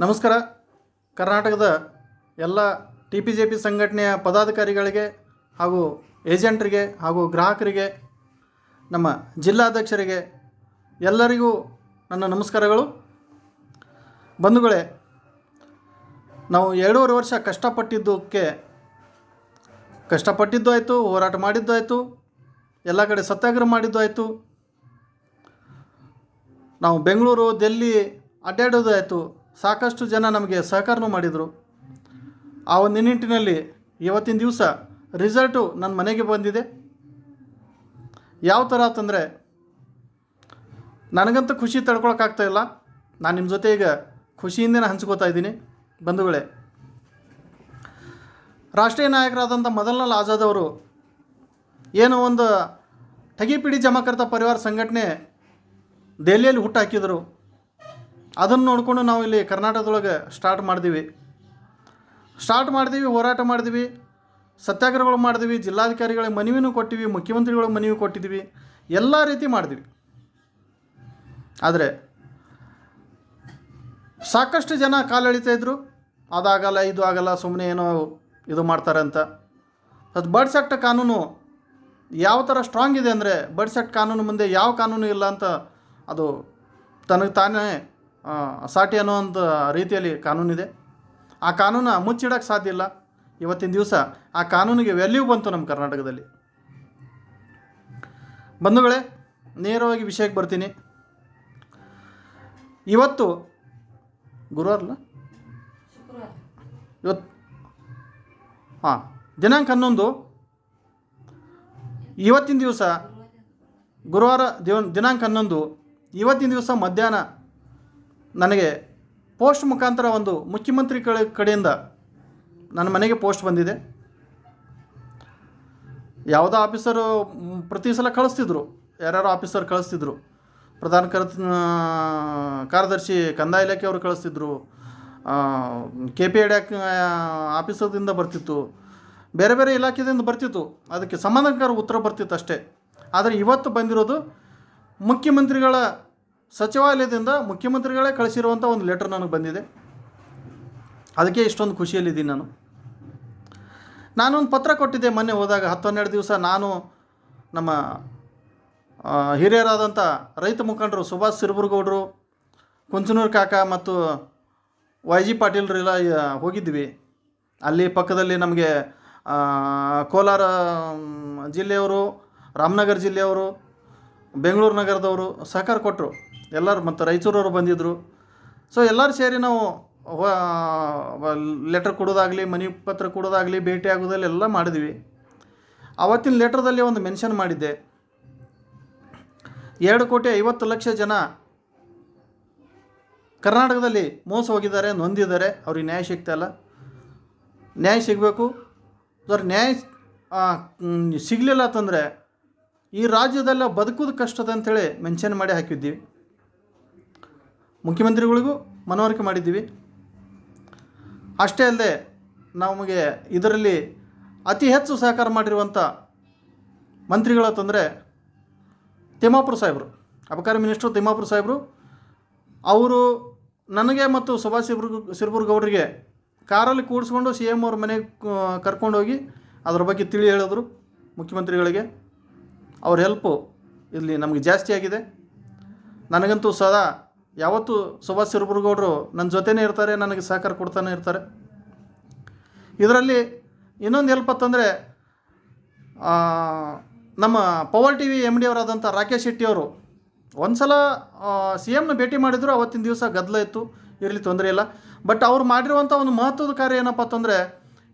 ನಮಸ್ಕಾರ. ಕರ್ನಾಟಕದ ಎಲ್ಲ ಟಿ ಪಿ ಜೆ ಪಿ ಸಂಘಟನೆಯ ಪದಾಧಿಕಾರಿಗಳಿಗೆ ಹಾಗೂ ಏಜೆಂಟರಿಗೆ ಹಾಗೂ ಗ್ರಾಹಕರಿಗೆ, ನಮ್ಮ ಜಿಲ್ಲಾಧ್ಯಕ್ಷರಿಗೆ ಎಲ್ಲರಿಗೂ ನನ್ನ ನಮಸ್ಕಾರಗಳು. ಬಂಧುಗಳೇ, ನಾವು ಎರಡೂವರೆ ವರ್ಷ ಕಷ್ಟಪಟ್ಟಿದ್ದಕ್ಕೆ, ಕಷ್ಟಪಟ್ಟಿದ್ದು ಆಯಿತು, ಹೋರಾಟ ಮಾಡಿದ್ದು ಆಯಿತು, ಎಲ್ಲ ಕಡೆ ಸತ್ಯಾಗ್ರಹ ಮಾಡಿದ್ದು ಆಯಿತು. ನಾವು ಬೆಂಗಳೂರು, ದೆಲ್ಲಿ ಅಡ್ಡಾಡೋದು ಆಯಿತು. ಸಾಕಷ್ಟು ಜನ ನಮಗೆ ಸಹಕಾರನೂ ಮಾಡಿದರು. ಆ ಒಂದು ನಿಟ್ಟಿನಲ್ಲಿ ಇವತ್ತಿನ ದಿವಸ ರಿಸಲ್ಟು ನನ್ನ ಮನೆಗೆ ಬಂದಿದೆ. ಯಾವ ಥರ ಅಂತಂದರೆ ನನಗಂತೂ ಖುಷಿ ತಡ್ಕೊಳಕ್ಕಾಗ್ತಾ ಇಲ್ಲ. ನಾನು ನಿಮ್ಮ ಜೊತೆ ಈಗ ಖುಷಿಯಿಂದನೇ ಹಂಚ್ಕೋತಾ ಇದ್ದೀನಿ. ಬಂಧುಗಳೇ, ರಾಷ್ಟ್ರೀಯ ನಾಯಕರಾದಂಥ ಮದನ್ಲಾಲ್ ಆಜಾದ್ ಅವರು ಏನೋ ಒಂದು ಠಗಿಪಿಡಿ ಜಮಾಕರ್ತ ಪರಿವಾರ ಸಂಘಟನೆ ದೆಹಲಿಯಲ್ಲಿ ಹುಟ್ಟು ಹಾಕಿದರು ಅದನ್ನು ನೋಡಿಕೊಂಡು ನಾವು ಇಲ್ಲಿ ಕರ್ನಾಟಕದೊಳಗೆ ಸ್ಟಾರ್ಟ್ ಮಾಡಿದ್ವಿ. ಸ್ಟಾರ್ಟ್ ಮಾಡಿದ್ವಿ, ಹೋರಾಟ ಮಾಡಿದ್ವಿ, ಸತ್ಯಾಗ್ರಹಗಳು ಮಾಡಿದ್ವಿ ಜಿಲ್ಲಾಧಿಕಾರಿಗಳಿಗೆ ಮನವಿನೂ ಕೊಟ್ಟಿವಿ ಮುಖ್ಯಮಂತ್ರಿಗಳಿಗೆ ಮನವಿ ಕೊಟ್ಟಿದ್ವಿ, ಎಲ್ಲ ರೀತಿ ಮಾಡಿದ್ವಿ. ಆದರೆ ಸಾಕಷ್ಟು ಜನ ಕಾಲೆಳಿತಾ ಇದ್ರು. ಅದಾಗಲ್ಲ, ಇದು ಆಗಲ್ಲ ಸುಮ್ಮನೆ ಏನೋ ಇದು ಮಾಡ್ತಾರೆ ಅಂತ. ಅದು ಬರ್ಡ್ಸ್ ಆ್ಯಕ್ಟ್ ಕಾನೂನು ಯಾವ ಥರ ಸ್ಟ್ರಾಂಗ್ ಇದೆ ಅಂದರೆ ಬರ್ಡ್ಸ್ ಆ್ಯಕ್ಟ್ ಕಾನೂನು ಮುಂದೆ ಯಾವ ಕಾನೂನು ಇಲ್ಲ ಅಂತ ಅದು ತನಗೆ ತಾನೇ ಆ, ಅನ್ನೋ ಒಂದು ರೀತಿಯಲ್ಲಿ ಕಾನೂನಿದೆ. ಆ ಕಾನೂನು ಮುಚ್ಚಿಡೋಕ್ಕೆ ಸಾಧ್ಯ ಇಲ್ಲ. ಇವತ್ತಿನ ದಿವಸ ಆ ಕಾನೂನಿಗೆ ವ್ಯಾಲ್ಯೂ ಬಂತು ನಮ್ಮ ಕರ್ನಾಟಕದಲ್ಲಿ. ಬಂಧುಗಳೇ ನೇರವಾಗಿ ವಿಷಯಕ್ಕೆ ಬರ್ತೀನಿ. ಇವತ್ತು ಗುರುವಾರಲ್ಲ ಇವತ್ತು ಹಾಂ ದಿನಾಂಕ ಹನ್ನೊಂದು. ಇವತ್ತಿನ ದಿವಸ ಗುರುವಾರ ದಿವ ದಿನಾಂಕ ಹನ್ನೊಂದು. ಇವತ್ತಿನ ದಿವಸ ಮಧ್ಯಾಹ್ನ ನನಗೆ ಪೋಸ್ಟ್ ಮುಖಾಂತರ ಒಂದು ಮುಖ್ಯಮಂತ್ರಿ ಕಡೆ ಕಡೆಯಿಂದ ನನ್ನ ಮನೆಗೆ ಪೋಸ್ಟ್ ಬಂದಿದೆ. ಯಾವುದೋ ಆಫೀಸರು ಪ್ರತಿ ಸಲ ಕಳಿಸ್ತಿದ್ರು. ಯಾರ್ಯಾರು ಆಫೀಸರ್ ಕಳಿಸ್ತಿದ್ರು. ಪ್ರಧಾನ ಕರ್ ಕಾರ್ಯದರ್ಶಿ ಕಂದಾಯ ಇಲಾಖೆಯವರು ಕಳಿಸ್ತಿದ್ರು. ಕೆ ಪಿ ಎಡ್ ಆಫೀಸರ್ದಿಂದ ಬರ್ತಿತ್ತು. ಬೇರೆ ಬೇರೆ ಇಲಾಖೆದಿಂದ ಬರ್ತಿತ್ತು. ಅದಕ್ಕೆ ಸಮಾಧಾನಕಾರ ಉತ್ತರ ಬರ್ತಿತ್ತು ಅಷ್ಟೇ. ಆದರೆ ಇವತ್ತು ಬಂದಿರೋದು ಮುಖ್ಯಮಂತ್ರಿಗಳ ಸಚಿವಾಲಯದಿಂದ ಮುಖ್ಯಮಂತ್ರಿಗಳೇ ಕಳಿಸಿರುವಂಥ ಒಂದು ಲೆಟರ್ ನನಗೆ ಬಂದಿದೆ. ಅದಕ್ಕೆ ಇಷ್ಟೊಂದು ಖುಷಿಯಲ್ಲಿದ್ದೀನಿ ನಾನು. ನಾನೊಂದು ಪತ್ರ ಕೊಟ್ಟಿದ್ದೆ ಮೊನ್ನೆ ಹೋದಾಗ ಹತ್ತು ಹನ್ನೆರಡು ದಿವಸ ನಾನು ನಮ್ಮ ಹಿರಿಯರಾದಂಥ ರೈತ ಮುಖಂಡರು ಸುಭಾಷ್ ಸಿರ್ಬುರ್ಗೌಡರು, ಕುಂಚನೂರು ಕಾಕ ಮತ್ತು ವೈ ಜಿ ಪಾಟೀಲ್ರು ಎಲ್ಲ ಹೋಗಿದ್ವಿ. ಅಲ್ಲಿ ಪಕ್ಕದಲ್ಲಿ ನಮಗೆ ಕೋಲಾರ ಜಿಲ್ಲೆಯವರು, ರಾಮನಗರ ಜಿಲ್ಲೆಯವರು, ಬೆಂಗಳೂರು ನಗರದವರು ಸಹಕಾರ ಕೊಟ್ಟರು ಎಲ್ಲರೂ ಮತ್ತು ರಾಯಚೂರವರು ಬಂದಿದ್ದರು ಸೊ ಎಲ್ಲರೂ ಸೇರಿ ನಾವು ಲೆಟ್ರ್ ಕೊಡೋದಾಗಲಿ, ಮನೆ ಪತ್ರ ಕೊಡೋದಾಗಲಿ, ಭೇಟಿ ಆಗೋದಲ್ಲಿ ಎಲ್ಲ ಮಾಡಿದ್ವಿ. ಆವತ್ತಿನ ಲೆಟ್ರದಲ್ಲಿ ಒಂದು ಮೆನ್ಷನ್ ಮಾಡಿದ್ದೆ. ಎರಡು ಕೋಟಿ ಐವತ್ತು ಲಕ್ಷ ಜನ ಕರ್ನಾಟಕದಲ್ಲಿ ಮೋಸ ಹೋಗಿದ್ದಾರೆ, ನೊಂದಿದ್ದಾರೆ. ಅವ್ರಿಗೆ ನ್ಯಾಯ ಸಿಗ್ತಾಯಿಲ್ಲ ನ್ಯಾಯ ಸಿಗಬೇಕು. ಅವ್ರ ನ್ಯಾಯ ಸಿಗಲಿಲ್ಲ ಅಂತಂದರೆ ಈ ರಾಜ್ಯದಲ್ಲ ಬದುಕೋದು ಕಷ್ಟದ ಅಂತೇಳಿ ಮೆನ್ಷನ್ ಮಾಡಿ ಹಾಕಿದ್ದೀವಿ ಮುಖ್ಯಮಂತ್ರಿಗಳಿಗೂ ಮನವರಿಕೆ ಮಾಡಿದ್ದೀವಿ. ಅಷ್ಟೇ ಅಲ್ಲದೆ ನಮಗೆ ಇದರಲ್ಲಿ ಅತಿ ಹೆಚ್ಚು ಸಹಕಾರ ಮಾಡಿರುವಂಥ ಮಂತ್ರಿಗಳು ಅಂತಂದರೆ ತಿಮ್ಮಾಪುರ ಸಾಹೇಬರು. ಅಬಕಾರಿ ಮಿನಿಸ್ಟರ್ ತಿಮ್ಮಾಪುರ ಸಾಹೇಬರು. ಅವರು ನನಗೆ ಮತ್ತು ಸುಭಾಷ್ ಸಿರ್ಬುರ್ಗ ಸಿರ್ಬುರ್ಗೌಡರಿಗೆ ಕಾರಲ್ಲಿ ಕೂಡಿಸ್ಕೊಂಡು ಸಿ ಎಂ ಅವ್ರ ಮನೆಗೆ ಕರ್ಕೊಂಡೋಗಿ ಅದ್ರ ಬಗ್ಗೆ ತಿಳಿ ಹೇಳಿದ್ರು ಮುಖ್ಯಮಂತ್ರಿಗಳಿಗೆ. ಅವ್ರ ಹೆಲ್ಪು ಇಲ್ಲಿ ನಮಗೆ ಜಾಸ್ತಿ ಆಗಿದೆ. ನನಗಂತೂ ಸದಾ ಯಾವತ್ತೂ ಸುಭಾಷ್ ಸಿರ್ಬುರ್ಗೌಡರು ನನ್ನ ಜೊತೆನೇ ಇರ್ತಾರೆ, ನನಗೆ ಸಹಕಾರ ಕೊಡ್ತಾನೆ ಇರ್ತಾರೆ. ಇದರಲ್ಲಿ ಇನ್ನೊಂದು ಹೆಲ್ಪ್ ಅಂತಂದರೆ ನಮ್ಮ ಪವರ್ ಟಿ ವಿ ಎಂ ಡಿ ಅವರಾದಂಥ ರಾಕೇಶ್ ಶೆಟ್ಟಿಯವರು ಒಂದು ಸಲ ಸಿ ಎಮ್ನ ಭೇಟಿ ಮಾಡಿದ್ರು, ಅವತ್ತಿನ ದಿವಸ ಗದ್ದಲ ಇತ್ತು, ಇರಲಿ ತೊಂದರೆ ಇಲ್ಲ. ಬಟ್ ಅವ್ರು ಮಾಡಿರುವಂಥ ಒಂದು ಮಹತ್ವದ ಕಾರ್ಯ ಏನಪ್ಪ ಅಂತಂದರೆ,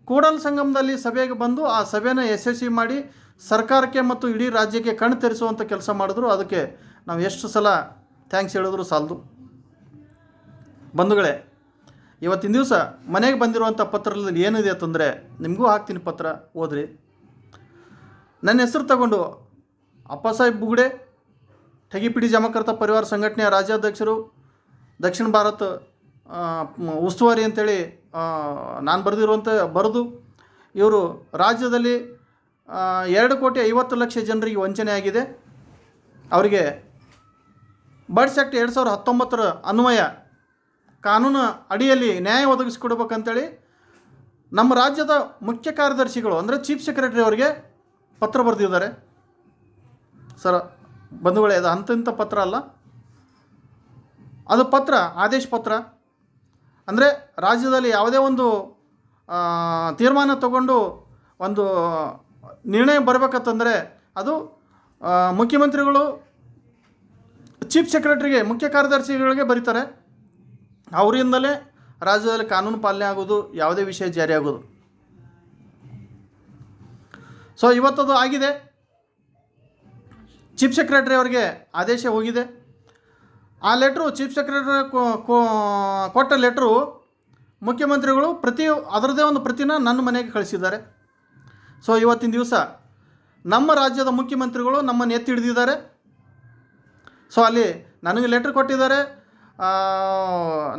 ಕೂಡಲ್ ಸಂಗಮದಲ್ಲಿ ಸಭೆಗೆ ಬಂದು ಆ ಸಭೆನ ಯಶಸ್ವಿ ಮಾಡಿ ಸರ್ಕಾರಕ್ಕೆ ಮತ್ತು ಇಡೀ ರಾಜ್ಯಕ್ಕೆ ಕಣ್ಣು ತೆರೆಸುವಂಥ ಕೆಲಸ ಮಾಡಿದ್ರು. ಅದಕ್ಕೆ ನಾವು ಎಷ್ಟು ಸಲ ಥ್ಯಾಂಕ್ಸ್ ಹೇಳಿದ್ರು ಸಾಲದು. ಬಂಧುಗಳೇ, ಇವತ್ತಿನ ದಿವಸ ಮನೆಗೆ ಬಂದಿರುವಂಥ ಪತ್ರದಲ್ಲಿ ಏನಿದೆ ಅಂತಂದರೆ, ನಿಮಗೂ ಹಾಕ್ತೀನಿ ಪತ್ರ, ಓದ್ರಿ. ನನ್ನ ಹೆಸರು ತಗೊಂಡು ಅಪ್ಪಸಾಹೇಬ್ ಬುಗುಡೆ, ಠಗಿಪಿಡಿ ಜಮಕರ್ತ ಪರಿವಾರ ಸಂಘಟನೆಯ ರಾಜ್ಯಾಧ್ಯಕ್ಷರು, ದಕ್ಷಿಣ ಭಾರತ ಉಸ್ತುವಾರಿ ಅಂತೇಳಿ ನಾನು ಬರೆದಿರುವಂಥ ಬರೆದು, ಇವರು ರಾಜ್ಯದಲ್ಲಿ ಎರಡು ಕೋಟಿ ಐವತ್ತು ಲಕ್ಷ ಜನರಿಗೆ ವಂಚನೆ ಆಗಿದೆ. ಅವರಿಗೆ ಬರ್ಡ್ಸ್ ಆ್ಯಕ್ಟ್ ಎರಡು ಸಾವಿರದ ಹತ್ತೊಂಬತ್ತರ ಅನ್ವಯ ಕಾನೂನು ಅಡಿಯಲ್ಲಿ ನ್ಯಾಯ ಒದಗಿಸಿಕೊಡ್ಬೇಕಂತೇಳಿ ನಮ್ಮ ರಾಜ್ಯದ ಮುಖ್ಯ ಕಾರ್ಯದರ್ಶಿಗಳು, ಅಂದರೆ ಚೀಫ್ ಸೆಕ್ರೆಟರಿ ಅವರಿಗೆ ಪತ್ರ ಬರೆದಿದ್ದಾರೆ. ಸರ್, ಬಂಧುಗಳೇ, ಅದು ಅಂತಿಂಥ ಪತ್ರ ಅಲ್ಲ. ಅದು ಪತ್ರ, ಆದೇಶ ಪತ್ರ. ಅಂದರೆ ರಾಜ್ಯದಲ್ಲಿ ಯಾವುದೇ ಒಂದು ತೀರ್ಮಾನ ತಗೊಂಡು ಒಂದು ನಿರ್ಣಯ ಬರಬೇಕಂತಂದರೆ ಅದು ಮುಖ್ಯಮಂತ್ರಿಗಳು ಚೀಫ್ ಸೆಕ್ರೆಟರಿಗೆ ಮುಖ್ಯ ಕಾರ್ಯದರ್ಶಿಗಳಿಗೆ ಬರೀತಾರೆ. ಅವರಿಂದಲೇ ರಾಜ್ಯದಲ್ಲಿ ಕಾನೂನು ಪಾಲನೆ ಆಗೋದು, ಯಾವುದೇ ವಿಷಯ ಜಾರಿ ಆಗೋದು. ಸೊ ಇವತ್ತದು ಆಗಿದೆ. ಚೀಫ್ ಸೆಕ್ರೆಟರಿ ಅವರಿಗೆ ಆದೇಶ ಹೋಗಿದೆ. ಆ ಲೆಟ್ರು ಚೀಫ್ ಸೆಕ್ರೆಟರಿ ಕೊಟ್ಟ ಲೆಟ್ರು ಮುಖ್ಯಮಂತ್ರಿಗಳು ಪ್ರತಿ ಅದರದೇ ಒಂದು ಪ್ರತಿನ ನನ್ನ ಮನೆಗೆ ಕಳಿಸಿದ್ದಾರೆ. ಸೊ ಇವತ್ತಿನ ದಿವಸ ನಮ್ಮ ರಾಜ್ಯದ ಮುಖ್ಯಮಂತ್ರಿಗಳು ನಮ್ಮನ್ನು ಎತ್ತಿ ಹಿಡಿದಿದ್ದಾರೆ. ಸೊ ಅಲ್ಲಿ ನನಗೆ ಲೆಟ್ರ್ ಕೊಟ್ಟಿದ್ದಾರೆ.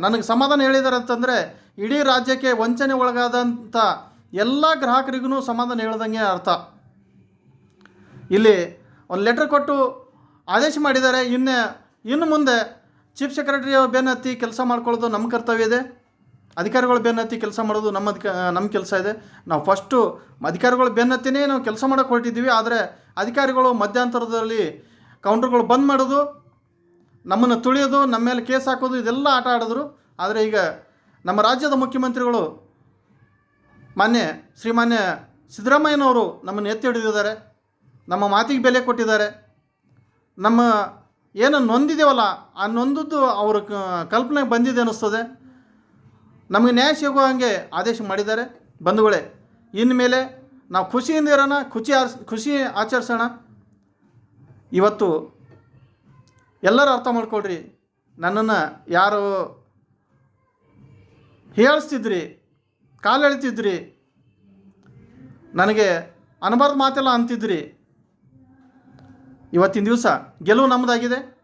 ನನಗೆ ಸಮಾಧಾನ ಹೇಳಿದ್ದಾರೆ ಅಂತಂದರೆ, ಇಡೀ ರಾಜ್ಯಕ್ಕೆ ವಂಚನೆ ಒಳಗಾದಂಥ ಎಲ್ಲ ಗ್ರಾಹಕರಿಗೂ ಸಮಾಧಾನ ಹೇಳ್ದಂಗೆ ಅರ್ಥ. ಇಲ್ಲಿ ಒಂದು ಲೆಟ್ರ್ ಕೊಟ್ಟು ಆದೇಶ ಮಾಡಿದ್ದಾರೆ. ಇನ್ನೇ, ಇನ್ನು ಮುಂದೆ ಚೀಫ್ ಸೆಕ್ರೆಟರಿ ಬೆನ್ನತ್ತಿ ಕೆಲಸ ಮಾಡ್ಕೊಳ್ಳೋದು ನಮ್ಮ ಕರ್ತವ್ಯ ಇದೆ. ಅಧಿಕಾರಿಗಳು ಬೆನ್ನತ್ತಿ ಕೆಲಸ ಮಾಡೋದು ನಮ್ಮ ಅಧಿಕ, ನಮ್ಮ ಕೆಲಸ ಇದೆ. ನಾವು ಫಸ್ಟು ಅಧಿಕಾರಿಗಳು ಬೆನ್ನತ್ತಿನೇ ನಾವು ಕೆಲಸ ಮಾಡೋಕೆ ಹೊರಟಿದ್ದೀವಿ. ಆದರೆ ಅಧಿಕಾರಿಗಳು ಮಧ್ಯಂತರದಲ್ಲಿ ಕೌಂಟ್ರುಗಳು ಬಂದ್ ಮಾಡೋದು ನಮ್ಮನ್ನು ತುಳಿಯೋದು, ನಮ್ಮ ಮೇಲೆ ಕೇಸ್ ಹಾಕೋದು, ಇದೆಲ್ಲ ಆಟ ಆಡಿದ್ರು. ಆದರೆ ಈಗ ನಮ್ಮ ರಾಜ್ಯದ ಮುಖ್ಯಮಂತ್ರಿಗಳು ಮಾನ್ಯ ಶ್ರೀಮಾನ್ಯ ಸಿದ್ದರಾಮಯ್ಯನವರು ನಮ್ಮನ್ನು ಎತ್ತಿ ಹಿಡಿದಿದ್ದಾರೆ. ನಮ್ಮ ಮಾತಿಗೆ ಬೆಲೆ ಕೊಟ್ಟಿದ್ದಾರೆ. ನಮ್ಮ ಏನು ನೊಂದಿದ್ದೇವಲ್ಲ, ಆ ನೊಂದದ್ದು ಅವ್ರ ಕಲ್ಪನೆಗೆ ಬಂದಿದೆ ಅನ್ನಿಸ್ತದೆ. ನಮಗೆ ನ್ಯಾಯ ಸಿಗೋ ಹಾಗೆ ಆದೇಶ ಮಾಡಿದ್ದಾರೆ. ಬಂಧುಗಳೇ ಇನ್ಮೇಲೆ ನಾವು ಖುಷಿಯಿಂದ ಇರೋಣ, ಖುಷಿ ಆರ್ಸ್ ಖುಷಿ ಆಚರಿಸೋಣ. ಇವತ್ತು ಎಲ್ಲರೂ ಅರ್ಥ ಮಾಡ್ಕೊಳ್ರಿ. ನನ್ನನ್ನು ಯಾರು ಹೇಳಿಸ್ತಿದ್ರಿ, ಕಾಲು ಎಳಿತಿದ್ರಿ, ನನಗೆ ಅನಬಾರ್ದು ಮಾತೆಲ್ಲ ಅಂತಿದ್ರಿ. ಇವತ್ತಿನ ದಿವಸ ಗೆಲುವು ನಮ್ಮದಾಗಿದೆ.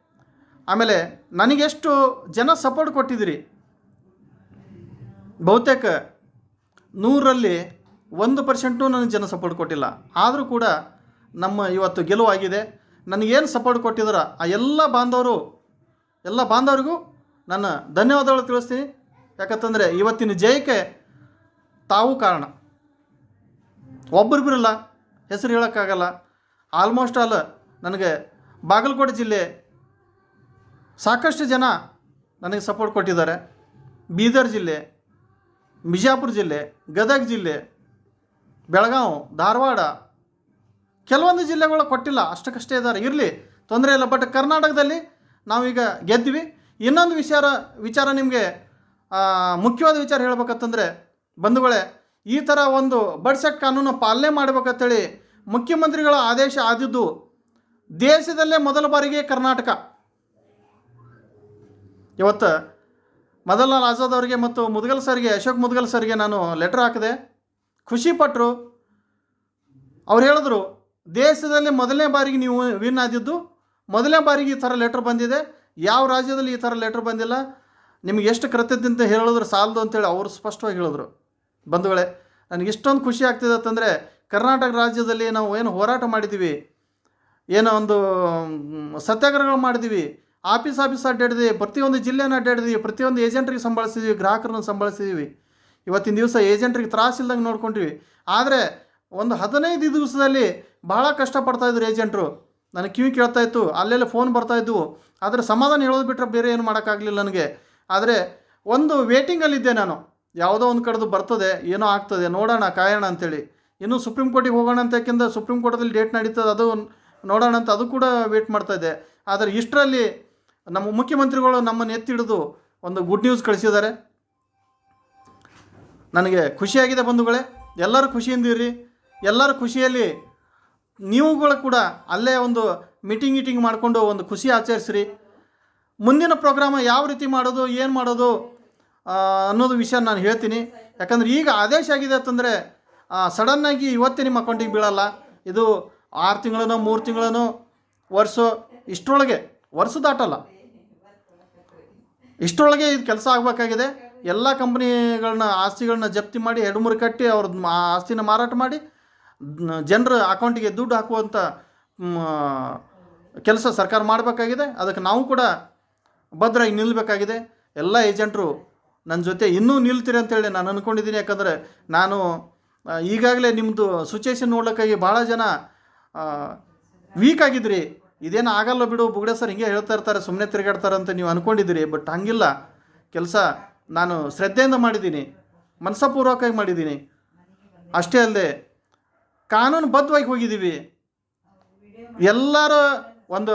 ಆಮೇಲೆ ನನಗೆಷ್ಟು ಜನ ಸಪೋರ್ಟ್ ಕೊಟ್ಟಿದ್ರಿ. ಬಹುತೇಕ ನೂರಲ್ಲಿ ಒಂದು ಪರ್ಸೆಂಟು ನನಗೆ ಜನ ಸಪೋರ್ಟ್ ಕೊಟ್ಟಿಲ್ಲ. ಆದರೂ ಕೂಡ ನಮ್ಮ ಇವತ್ತು ಗೆಲುವಾಗಿದೆ. ನನಗೇನು ಸಪೋರ್ಟ್ ಕೊಟ್ಟಿದ್ದಾರೆ ಆ ಎಲ್ಲ ಬಾಂಧವರು, ಎಲ್ಲ ಬಾಂಧವರಿಗೂ ನನ್ನ ಧನ್ಯವಾದಗಳು ತಿಳಿಸ್ತೀನಿ. ಯಾಕಂತಂದರೆ ಇವತ್ತಿನ ಜಯಕ್ಕೆ ತಾವು ಕಾರಣ. ಒಬ್ಬರಿಬ್ಬರಲ್ಲ ಹೆಸರು ಹೇಳೋಕ್ಕಾಗಲ್ಲ. ಆಲ್ಮೋಸ್ಟ್ ಆಲ್ ನನಗೆ ಬಾಗಲಕೋಟೆ ಜಿಲ್ಲೆ ಸಾಕಷ್ಟು ಜನ ನನಗೆ ಸಪೋರ್ಟ್ ಕೊಟ್ಟಿದ್ದಾರೆ. ಬೀದರ್ ಜಿಲ್ಲೆ ಬಿಜಾಪುರ ಜಿಲ್ಲೆ, ಗದಗ ಜಿಲ್ಲೆ ಬೆಳಗಾವಿ ಧಾರವಾಡ ಕೆಲವೊಂದು ಜಿಲ್ಲೆಗಳು ಕೊಟ್ಟಿಲ್ಲ, ಅಷ್ಟಕ್ಕಷ್ಟೇ ಇದ್ದಾರೆ. ಇರಲಿ, ತೊಂದರೆ ಇಲ್ಲ. ಬಟ್ ಕರ್ನಾಟಕದಲ್ಲಿ ನಾವೀಗ ಗೆದ್ವಿ ಇನ್ನೊಂದು ವಿಚಾರ ವಿಚಾರ ನಿಮಗೆ ಮುಖ್ಯವಾದ ವಿಚಾರ ಹೇಳ್ಬೇಕಂತಂದರೆ, ಬಂಧುಗಳೇ, ಈ ಥರ ಒಂದು ಬಡ್ಸೆಟ್ ಕಾನೂನು ಪಾಲನೆ ಮಾಡಬೇಕಂತೇಳಿ ಮುಖ್ಯಮಂತ್ರಿಗಳ ಆದೇಶ ಆದಿದ್ದು ದೇಶದಲ್ಲೇ ಮೊದಲ ಬಾರಿಗೆ ಕರ್ನಾಟಕ. ಇವತ್ತು ಮೊದಲ ಆಜಾದ್ ಅವರಿಗೆ ಮತ್ತು ಮುದ್ಗಲ್ ಸರ್ಗೆ, ಅಶೋಕ್ ಮುದ್ಗಲ್ ಸರ್ಗೆ ನಾನು ಲೆಟ್ರ್ ಹಾಕಿದೆ. ಖುಷಿಪಟ್ಟರು ಅವ್ರು ಹೇಳಿದ್ರು ದೇಶದಲ್ಲಿ ಮೊದಲನೇ ಬಾರಿಗೆ ನೀವು ವಿನ್ ಆದಿದ್ದು, ಮೊದಲನೇ ಬಾರಿಗೆ ಈ ಥರ ಲೆಟ್ರ್ ಬಂದಿದೆ. ಯಾವ ರಾಜ್ಯದಲ್ಲಿ ಈ ಥರ ಲೆಟ್ರ್ ಬಂದಿಲ್ಲ? ನಿಮಗೆ ಎಷ್ಟು ಕೃತಜ್ಞತೆ ಅಂತ ಹೇಳಿದ್ರು ಸಾಲದು ಅಂತೇಳಿ ಅವರು ಸ್ಪಷ್ಟವಾಗಿ ಹೇಳಿದ್ರು. ಬಂಧುಗಳೇ, ನನಗೆ ಇಷ್ಟೊಂದು ಖುಷಿ ಆಗ್ತಿದೆ ಅಂತಂದರೆ ಕರ್ನಾಟಕ ರಾಜ್ಯದಲ್ಲಿ ನಾವು ಏನು ಹೋರಾಟ ಮಾಡಿದ್ದೀವಿ ಏನೋ ಒಂದು ಸತ್ಯಾಗ್ರಹಗಳು ಮಾಡಿದ್ದೀವಿ ಆಫೀಸ್ ಆಫೀಸ್ ಅಡ್ಡಾಡಿದ್ವಿ, ಪ್ರತಿಯೊಂದು ಜಿಲ್ಲೆನ ಅಡ್ಡಾಡಿದ್ವಿ, ಪ್ರತಿಯೊಂದು ಏಜೆಂಟ್ರಿಗೆ ಸಂಬಳಿಸಿದ್ವಿ ಗ್ರಾಹಕರನ್ನು ಸಂಬಳಿಸಿದ್ವಿ ಇವತ್ತಿನ ದಿವಸ ಏಜೆಂಟ್ರಿಗೆ ತ್ರಾಸಿಲ್ದಂಗೆ ನೋಡ್ಕೊಂಡ್ವಿ. ಆದರೆ ಒಂದು ಹದಿನೈದು ದಿವಸದಲ್ಲಿ ಬಹಳ ಕಷ್ಟಪಡ್ತಾ ಇದ್ರು ಏಜೆಂಟ್ರು. ನನಗೆ ಕಿವಿ ಕೇಳ್ತಾ ಇತ್ತು, ಅಲ್ಲೆಲ್ಲ ಫೋನ್ ಬರ್ತಾ ಇದ್ದವು ಆದರೆ ಸಮಾಧಾನ ಹೇಳೋದು ಬಿಟ್ಟರೆ ಬೇರೆ ಏನು ಮಾಡೋಕ್ಕಾಗಲಿಲ್ಲ ನನಗೆ. ಆದರೆ ಒಂದು ವೇಟಿಂಗಲ್ಲಿದ್ದೆ ನಾನು. ಯಾವುದೋ ಒಂದು ಕಡೆದು ಬರ್ತದೆ, ಏನೋ ಆಗ್ತದೆ, ನೋಡೋಣ, ಕಾಯೋಣ ಅಂತೇಳಿ. ಇನ್ನು ಸುಪ್ರೀಂ ಕೋರ್ಟಿಗೆ ಹೋಗೋಣ ಅಂತ ಯಾಕೆಂದರೆ ಸುಪ್ರೀಂ ಕೋರ್ಟಲ್ಲಿ ಡೇಟ್ ನಡೀತದೆ, ಅದು ನೋಡೋಣ ಅಂತ ಅದು ಕೂಡ ವೇಟ್ ಮಾಡ್ತಾ ಇದ್ದೆ. ಆದರೆ ಇಷ್ಟರಲ್ಲಿ ನಮ್ಮ ಮುಖ್ಯಮಂತ್ರಿಗಳು ನಮ್ಮನ್ನು ಎತ್ತಿ ಹಿಡಿದು ಒಂದು ಗುಡ್ ನ್ಯೂಸ್ ಕಳಿಸಿದ್ದಾರೆ. ನನಗೆ ಖುಷಿಯಾಗಿದೆ ಬಂಧುಗಳೇ. ಎಲ್ಲರೂ ಖುಷಿಯಿಂದಿರಿ ಎಲ್ಲರೂ ಖುಷಿಯಲ್ಲಿ ನೀವುಗಳು ಕೂಡ ಅಲ್ಲೇ ಒಂದು ಮೀಟಿಂಗ್ ಗೀಟಿಂಗ್ ಮಾಡಿಕೊಂಡು ಒಂದು ಖುಷಿ ಆಚರಿಸ್ರಿ. ಮುಂದಿನ ಪ್ರೋಗ್ರಾಮ ಯಾವ ರೀತಿ ಮಾಡೋದು, ಏನು ಮಾಡೋದು ಅನ್ನೋದು ವಿಷಯ ನಾನು ಹೇಳ್ತೀನಿ. ಯಾಕಂದ್ರೆ ಈಗ ಆದೇಶ ಆಗಿದೆ ಅಂತಂದರೆ ಸಡನ್ನಾಗಿ ಇವತ್ತೇ ನಿಮ್ಮ ಅಕೌಂಟಿಗೆ ಬೀಳಲ್ಲ. ಇದು ಆರು ತಿಂಗಳನೋ, ಮೂರು ತಿಂಗಳನೋ, ವರ್ಷ, ಇಷ್ಟರೊಳಗೆ, ವರ್ಷ ದಾಟಲ್ಲ. ಇಷ್ಟರೊಳಗೆ ಇದು ಕೆಲಸ ಆಗಬೇಕಾಗಿದೆ. ಎಲ್ಲ ಕಂಪ್ನಿಗಳನ್ನ ಆಸ್ತಿಗಳನ್ನ ಜಪ್ತಿ ಮಾಡಿ, ಎರಡು ಮೂರು ಕಟ್ಟಿ ಅವ್ರದ್ದು ಆಸ್ತಿನ ಮಾರಾಟ ಮಾಡಿ ಜನರ ಅಕೌಂಟಿಗೆ ದುಡ್ಡು ಹಾಕುವಂಥ ಕೆಲಸ ಸರ್ಕಾರ ಮಾಡಬೇಕಾಗಿದೆ. ಅದಕ್ಕೆ ನಾವು ಕೂಡ ಭದ್ರಾಗಿ ನಿಲ್ಲಬೇಕಾಗಿದೆ ಎಲ್ಲ ಏಜೆಂಟರು ನನ್ನ ಜೊತೆ ಇನ್ನೂ ನಿಲ್ತೀರಿ ಅಂತೇಳಿ ನಾನು ಅಂದ್ಕೊಂಡಿದ್ದೀನಿ ಯಾಕಂದರೆ ನಾನು ಈಗಾಗಲೇ ನಿಮ್ಮದು ಸಿಚುವೇಶನ್ ನೋಡ್ಲಿಕ್ಕಾಗಿ ಭಾಳ ಜನ ವೀಕ್ ಆಗಿದ್ರಿ. ಇದೇನು ಆಗಲ್ಲ ಬಿಡು ಬುಗಡೆ ಸರ್ ಹಿಂಗೆ ಹೇಳ್ತಾ ಇರ್ತಾರೆ ಸುಮ್ಮನೆ ತಿರುಗಾಡ್ತಾರೆ ಅಂತ ನೀವು ಅಂದ್ಕೊಂಡಿದ್ದೀರಿ ಬಟ್ ಹಂಗಿಲ್ಲ. ಕೆಲಸ ನಾನು ಶ್ರದ್ಧೆಯಿಂದ ಮಾಡಿದ್ದೀನಿ. ಮನಸಪೂರ್ವಕವಾಗಿ ಮಾಡಿದ್ದೀನಿ. ಅಷ್ಟೇ ಅಲ್ಲದೆ ಕಾನೂನುಬದ್ಧವಾಗಿ ಹೋಗಿದ್ದೀವಿ. ಎಲ್ಲರೂ ಒಂದು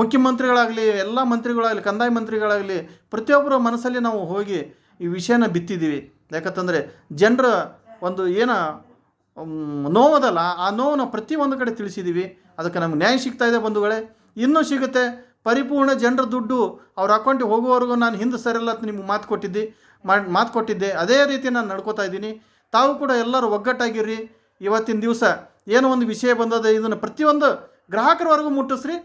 ಮುಖ್ಯಮಂತ್ರಿಗಳಾಗಲಿ, ಎಲ್ಲ ಮಂತ್ರಿಗಳಾಗಲಿ, ಕಂದಾಯ ಮಂತ್ರಿಗಳಾಗಲಿ, ಪ್ರತಿಯೊಬ್ಬರ ಮನಸ್ಸಲ್ಲಿ ನಾವು ಹೋಗಿ ಈ ವಿಷಯನ ಬಿತ್ತಿದ್ದೀವಿ. ಯಾಕಂತಂದರೆ ಜನರ ಒಂದು ಏನು ನೋವದಲ್ಲ, ಆ ನೋವನ್ನು ಪ್ರತಿಯೊಂದು ಕಡೆ ತಿಳಿಸಿದ್ದೀವಿ. ಅದಕ್ಕೆ ನಮ್ಗೆ ನ್ಯಾಯ ಸಿಗ್ತಾ ಇದೆ ಬಂಧುಗಳೇ. ಇನ್ನೂ ಸಿಗುತ್ತೆ. ಪರಿಪೂರ್ಣ ಜನರ ದುಡ್ಡು ಅವ್ರ ಅಕೌಂಟಿಗೆ ಹೋಗುವವರೆಗೂ ನಾನು ಹಿಂದೆ ಸರಿಲ್ಲ ನಿಮ್ಗೆ ಮಾತು ಕೊಟ್ಟಿದ್ದೆ ಮಾತು ಕೊಟ್ಟಿದ್ದೆ. ಅದೇ ರೀತಿ ನಾನು ನಡ್ಕೋತಾ ಇದ್ದೀನಿ. ತಾವು ಕೂಡ ಎಲ್ಲರೂ ಒಗ್ಗಟ್ಟಾಗಿರ್ರಿ ಇವತ್ತಿನ ದಿವಸ ಏನೋ ಒಂದು ವಿಷಯ ಬಂದದ, ಇದನ್ನು ಪ್ರತಿಯೊಂದು ಗ್ರಾಹಕರವರೆಗೂ ಮುಟ್ಟಿಸ್ರಿ.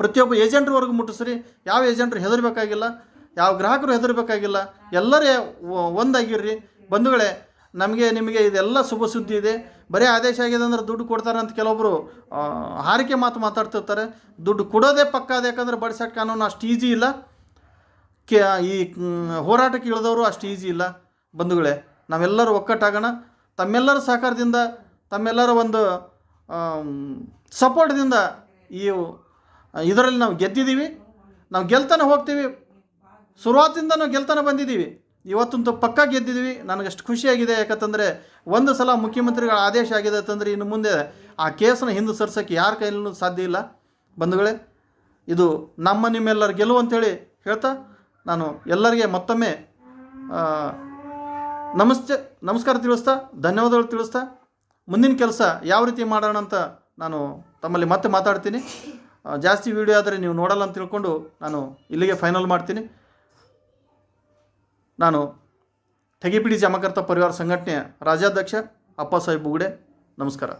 ಪ್ರತಿಯೊಬ್ಬ ಏಜೆಂಟ್ರವರೆಗೂ ಮುಟ್ಟಿಸ್ರಿ. ಯಾವ ಏಜೆಂಟ್ರು ಹೆದರಬೇಕಾಗಿಲ್ಲ, ಯಾವ ಗ್ರಾಹಕರು ಹೆದರಬೇಕಾಗಿಲ್ಲ, ಎಲ್ಲರೇ ಒಂದಾಗಿರ್ರಿ. ಬಂಧುಗಳೇ, ನಮಗೆ ನಿಮಗೆ ಇದೆಲ್ಲ ಶುಭ ಸುದ್ದಿ ಇದೆ. ಬರೀ ಆದೇಶ ಆಗಿದೆ ಅಂದ್ರೆ ದುಡ್ಡು ಕೊಡ್ತಾರೆ ಅಂತ ಕೆಲವೊಬ್ಬರು ಹಾರಿಕೆ ಮಾತು ಮಾತಾಡ್ತಿರ್ತಾರೆ. ದುಡ್ಡು ಕೊಡೋದೇ ಪಕ್ಕ, ಅದು ಯಾಕಂದರೆ ಬಡಿಸೋಕೆ ಕಾನೂನು ಅಷ್ಟು ಈಜಿ ಇಲ್ಲ. ಕೆ ಈ ಹೋರಾಟಕ್ಕೆ ಇಳಿದವರು ಅಷ್ಟು ಈಜಿ ಇಲ್ಲ. ಬಂಧುಗಳೇ ನಾವೆಲ್ಲರೂ ಒಕ್ಕಟ್ಟಾಗೋಣ. ತಮ್ಮೆಲ್ಲರ ಸಹಕಾರದಿಂದ, ತಮ್ಮೆಲ್ಲರ ಒಂದು ಸಪೋರ್ಟ್ದಿಂದ ಈ ಇದರಲ್ಲಿ ನಾವು ಗೆದ್ದಿದ್ದೀವಿ. ನಾವು ಗೆಲ್ತಾನೆ ಹೋಗ್ತೀವಿ. ಶುರುವಾತಿಂದ ನಾವು ಗೆಲ್ತಾನೆ ಬಂದಿದ್ದೀವಿ. ಇವತ್ತಂತೂ ಪಕ್ಕ ಗೆದ್ದಿದ್ದೀವಿ. ನನಗಷ್ಟು ಖುಷಿಯಾಗಿದೆ. ಯಾಕಂತಂದರೆ, ಒಂದು ಸಲ ಮುಖ್ಯಮಂತ್ರಿಗಳ ಆದೇಶ ಆಗಿದೆ ಅಂತಂದರೆ ಇನ್ನು ಮುಂದೆ ಆ ಕೇಸನ್ನು ಹಿಂದೆ ಸರ್ಸೋಕ್ಕೆ ಯಾರ ಕೈಲೂ ಸಾಧ್ಯ ಇಲ್ಲ. ಬಂಧುಗಳೇ, ಇದು ನಮ್ಮ ನಿಮ್ಮೆಲ್ಲರ ಗೆಲುವು ಅಂತೇಳಿ ಹೇಳ್ತಾ ನಾನು ಎಲ್ಲರಿಗೆ ಮತ್ತೊಮ್ಮೆ ನಮಸ್ತೆ, ನಮಸ್ಕಾರ ತಿಳಿಸ್ತಾ, ಧನ್ಯವಾದಗಳು ತಿಳಿಸ್ತಾ. ಮುಂದಿನ ಕೆಲಸ ಯಾವ ರೀತಿ ಮಾಡೋಣ ಅಂತ ನಾನು ತಮ್ಮಲ್ಲಿ ಮತ್ತೆ ಮಾತಾಡ್ತೀನಿ. ಜಾಸ್ತಿ ವಿಡಿಯೋ ಆದರೆ ನೀವು ನೋಡಲ್ಲ ಅಂತ ತಿಳ್ಕೊಂಡು ನಾನು ಇಲ್ಲಿಗೆ ಫೈನಲ್ ಮಾಡ್ತೀನಿ. ನಾನು ಠಗಿಪಿಡಿ ಜಮಕರ್ತ ಪರಿವಾರ ಸಂಘಟನೆಯ ರಾಜ್ಯಾಧ್ಯಕ್ಷ ಅಪ್ಪ ಸಾಹೇಬ್ ಬುಗುಡೆ ನಮಸ್ಕಾರ.